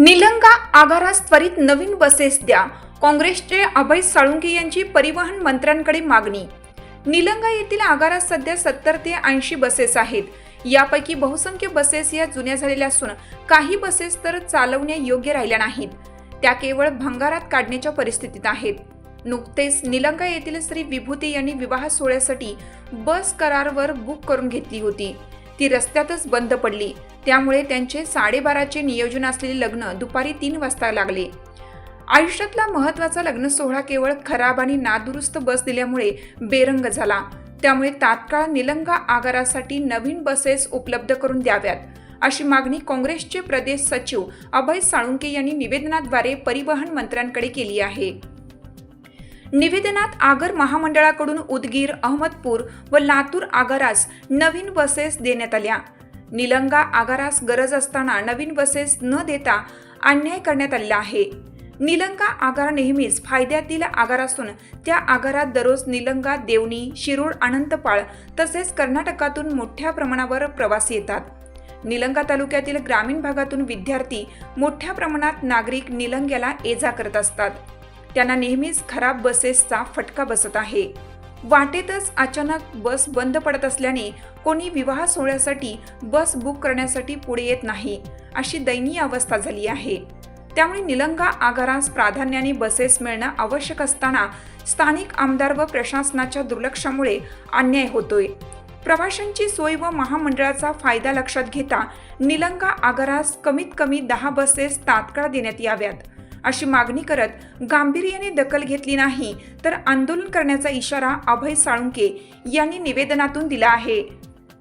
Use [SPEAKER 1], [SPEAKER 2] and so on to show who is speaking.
[SPEAKER 1] निलंगा आगारास त्वरित नवीन बसेस द्या. काँग्रेसचे अभय साळुंके यांची परिवहन मंत्र्यांकडे मागणी. निलंगा येथील आगारात सध्या सत्तर ते ऐंशी बसेस आहेत. यापैकी बहुसंख्य बसेस या जुन्या झालेल्या असून काही बसेस तर चालवण्या योग्य राहिल्या नाहीत. त्या केवळ भंगारात काढण्याच्या परिस्थितीत आहेत. नुकतेच निलंगा येथील श्री विभूती यांनी विवाह सोहळ्यासाठी बस करारवर बुक करून घेतली होती. ती रस्त्यातच बंद पडली. त्यामुळे त्यांचे साडेबाराचे नियोजन असलेले लग्न दुपारी तीन वाजता लागले. आयुष्यातला महत्त्वाचा लग्न सोहळा केवळ खराब आणि नादुरुस्त बस दिल्यामुळे बेरंग झाला. त्यामुळे तात्काळ निलंगा आगारासाठी नवीन बसेस उपलब्ध करून द्याव्यात. अशी मागणी काँग्रेसचे प्रदेश सचिव अभय साळुंके यांनी निवेदनाद्वारे परिवहन मंत्र्यांकडे केली आहे. निवेदनात आगर महामंडळाकडून उदगीर अहमदपूर व लातूर आगारास नवीन बसेस देण्यात आल्या. निलंगा आगारास गरज असताना नवीन बसेस न देता अन्याय करण्यात आलेला आहे. निलंगा आगार नेहमीच फायद्यातील आगार असून त्या आगारात दररोज निलंगा देवणी शिरूर अनंतपाळ तसेच कर्नाटकातून मोठ्या प्रमाणावर प्रवासी येतात. निलंगा तालुक्यातील ग्रामीण भागातून विद्यार्थी मोठ्या प्रमाणात नागरिक निलंग्याला ये जा करत असतात. त्यांना नेहमीच खराब बसेसचा फटका बसत आहे. वाटेतच अचानक बस बंद पडत असल्याने कोणी विवाह सोहळ्यासाठी बस बुक करण्यासाठी पुढे येत नाही अशी दयनीय अवस्था झाली आहे. त्यामुळे निलंगा आगारास प्राधान्याने बसेस मिळणं आवश्यक असताना स्थानिक आमदार व प्रशासनाच्या दुर्लक्षामुळे अन्याय होतोय. प्रवाशांची सोय व महामंडळाचा फायदा लक्षात घेता निलंगा आगारास कमीत कमी दहा बसेस तात्काळ देण्यात याव्यात. अशी मागणी करत गांभीर्याने दखल घेतली नाही तर आंदोलन करण्याचा इशारा अभय साळुंके यांनी निवेदनातून दिला आहे.